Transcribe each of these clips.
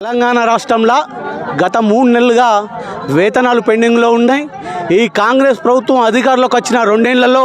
తెలంగాణ రాష్ట్రంలో గత మూడు నెలలుగా వేతనాలు పెండింగ్లో ఉన్నాయి. ఈ కాంగ్రెస్ ప్రభుత్వం అధికారంలోకి వచ్చిన రెండేళ్ళలో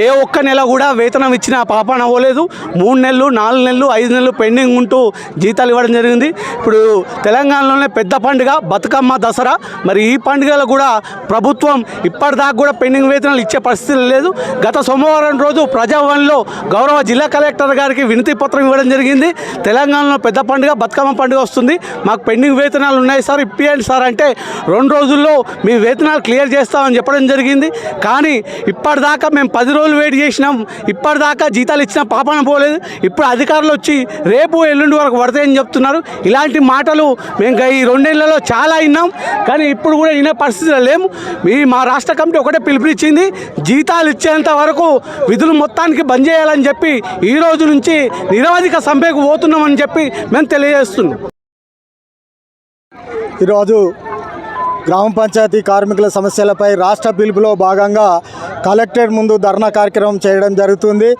ఏ ఒక్క నెల కూడా వేతనం ఇచ్చిన పాపాన అవ్వలేదు మూడు నెలలు నాలుగు నెలలు ఐదు నెలలు పెండింగ్ ఉంటూ జీతాలు ఇవ్వడం జరిగింది. ఇప్పుడు తెలంగాణలోనే పెద్ద పండుగ బతుకమ్మ దసరా. మరి ఈ పండుగలో కూడా ప్రభుత్వం ఇప్పటిదాకా కూడా పెండింగ్ వేతనాలు ఇచ్చే పరిస్థితి లేదు. గత సోమవారం రోజు ప్రజాభవన్లో గౌరవ జిల్లా కలెక్టర్ గారికి వినతి పత్రం ఇవ్వడం జరిగింది. తెలంగాణలో పెద్ద పండుగ బతుకమ్మ పండుగ వస్తుంది. మాకు పెండింగ్ వేతనాలు ఉన్నాయి సార్ ఇప్పియండి సార్. అంటే రెండు రోజుల్లో మీ వేతనాలు క్లియర్ చేస్తామని చెప్పడం జరిగింది. కానీ ఇప్పటిదాకా మేము పది రోజులు వెయిట్ చేసినాం. ఇప్పటిదాకా జీతాలు ఇచ్చినా పాపన పోలేదు. ఇప్పుడు అధికారులు వచ్చి రేపు ఎల్లుండి వరకు పడతాయని చెప్తున్నారు. ఇలాంటి మాటలు మేము ఈ రెండేళ్ళలో చాలా విన్నాం. కానీ ఇప్పుడు కూడా వినే పరిస్థితిలో లేము ఈ మా రాష్ట్ర కమిటీ ఒకటే పిలుపునిచ్చింది. జీతాలు ఇచ్చేంత వరకు విధులు మొత్తానికి బంద్ చేయాలని చెప్పి ఈ రోజు నుంచి నిరవధిక సమ్మెకు పోతున్నామని చెప్పి మేము తెలియజేస్తున్నాం. ఈరోజు గ్రామ పంచాయతీ కార్మికుల సమస్యలపై రాష్ట్ర పిలుపులో భాగంగా కలెక్టరేట్ ముందు ధర్నా కార్యక్రమం చేయడం జరుగుతుంది.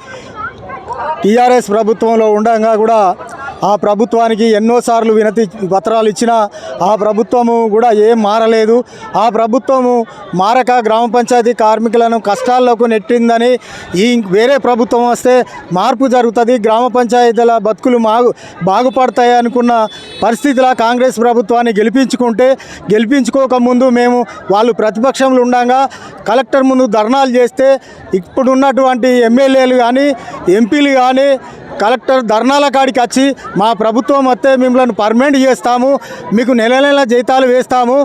టీఆర్ఎస్ ప్రభుత్వంలో ఉండగా కూడా ఆ ప్రభుత్వానికి ఎన్నోసార్లు వినతి పత్రాలు ఇచ్చినా ఆ ప్రభుత్వము కూడా ఏం మారలేదు. ఆ ప్రభుత్వము మారక గ్రామ పంచాయతీ కార్మికులను కష్టాల్లోకి నెట్టిందని ఈ వేరే ప్రభుత్వం వస్తే మార్పు జరుగుతుంది. గ్రామ పంచాయతీల బతుకులు మాగు బాగుపడతాయి అనుకున్న పరిస్థితిలో కాంగ్రెస్ ప్రభుత్వాన్ని గెలిపించుకుంటే గెలిపించుకోకముందు మేము వాళ్ళు ప్రతిపక్షంలో ఉండగా కలెక్టర్ ముందు ధర్నాలు చేస్తే ఇప్పుడున్నటువంటి ఎమ్మెల్యేలు కానీ ఎంపీలు కానీ కలెక్టర్ ధర్నాల కాడికి వచ్చి మా ప్రభుత్వం వస్తే మిమ్మల్ని పర్మనెంట్ చేస్తాము మీకు నెల నెల జీతాలు వేస్తాము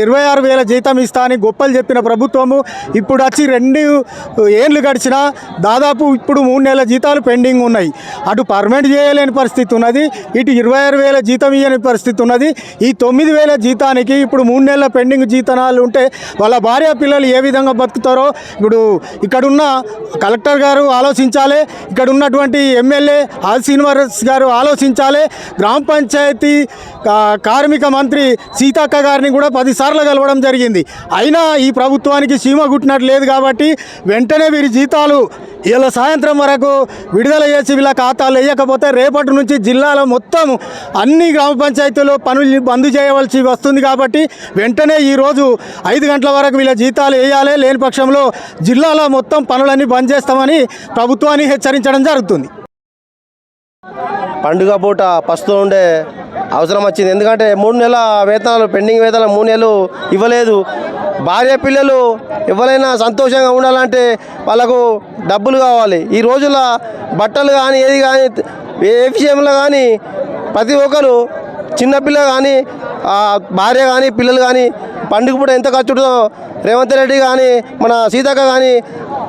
ఇరవై ఆరు వేల జీతం ఇస్తా అని గొప్పలు చెప్పిన ప్రభుత్వము. ఇప్పుడు వచ్చి రెండు ఏళ్ళు గడిచినా దాదాపు ఇప్పుడు మూడు నెలల జీతాలు పెండింగ్ ఉన్నాయి. అటు పర్మనెంట్ చేయలేని పరిస్థితి ఉన్నది ఇటు ఇరవై ఆరు వేల జీతం ఇవ్వని పరిస్థితి ఉన్నది. ఈ తొమ్మిది వేల జీతానికి ఇప్పుడు మూడు నెలల పెండింగ్ జీతనాలు ఉంటే వాళ్ళ భార్య పిల్లలు ఏ విధంగా బతుకుతారో ఇప్పుడు ఇక్కడున్న కలెక్టర్ గారు ఆలోచించాలి ఇక్కడ ఉన్నటువంటి ఎమ్మెల్యే ఆల్ శ్రీనివాస్ గారు ఆలోచించాలి గ్రామ పంచాయతీ కార్మిక మంత్రి సీతక్క గారిని కూడా పదిసార్లు కలవడం జరిగింది. అయినా ఈ ప్రభుత్వానికి సీమ గుట్టినట్టు లేదు కాబట్టి వెంటనే వీరి జీతాలు ఇలా సాయంత్రం వరకు విడుదల చేసి వీళ్ళ ఖాతాలు వేయకపోతే రేపటి నుంచి జిల్లాలో మొత్తం అన్ని గ్రామ పంచాయతీలో పనులు బంద్ చేయవలసి వస్తుంది కాబట్టి వెంటనే ఈరోజు ఐదు గంటల వరకు వీళ్ళ జీతాలు వేయాలి. లేని పక్షంలో జిల్లాలో మొత్తం పనులన్నీ బంద్ చేస్తామని ప్రభుత్వాన్ని హెచ్చరించడం జరుగుతుంది. పండుగ పూట పస్తూ ఉండే అవసరం వచ్చింది. ఎందుకంటే మూడు నెలల వేతనాలు పెండింగ్ వేతనాలు మూడు నెలలు ఇవ్వలేదు. భార్య పిల్లలు ఎవరైనా సంతోషంగా ఉండాలంటే వాళ్ళకు డబ్బులు కావాలి. ఈ రోజుల బట్టలు కానీ ఏది కానీ ఏ విషయంలో కానీ ప్రతి ఒక్కరు చిన్నపిల్ల కానీ భార్య కానీ పిల్లలు కానీ పండుగ పూట ఎంత ఖర్చుతో రేవంత్ రెడ్డి కానీ మన సీతక్క కానీ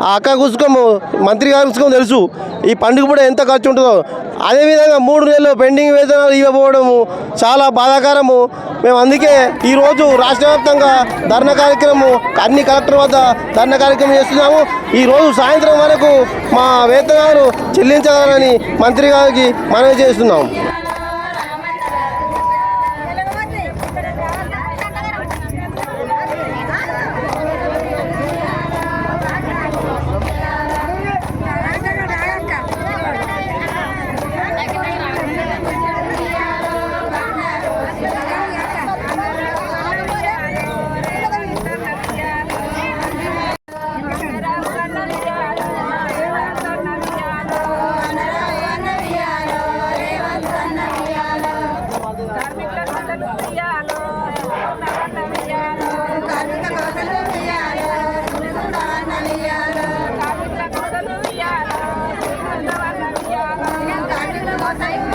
ఆ అక్క కూసుకోము మంత్రి గారు కూసుకోము తెలుసు ఈ పండుగ కూడా ఎంత ఖర్చు ఉంటుందో. అదేవిధంగా మూడు నెలలు పెండింగ్ వేతనాలు ఇవ్వకపోవడము చాలా బాధాకరము. మేము అందుకే ఈరోజు రాష్ట్ర వ్యాప్తంగా ధర్నా కార్యక్రమం అన్ని కలెక్టర్ వద్ద ధర్నా కార్యక్రమం చేస్తున్నాము. ఈరోజు సాయంత్రం వరకు మా వేతనాలు చెల్లించాలని మంత్రి గారికి మనవి చేస్తున్నాము. 下了朋友们在外面回家了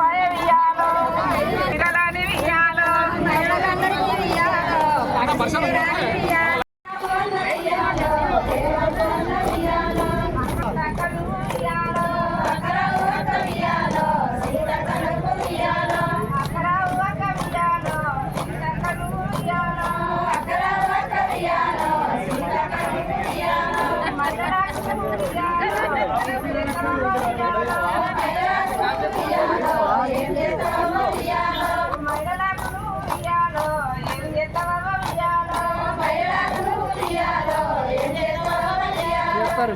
చేస్తారు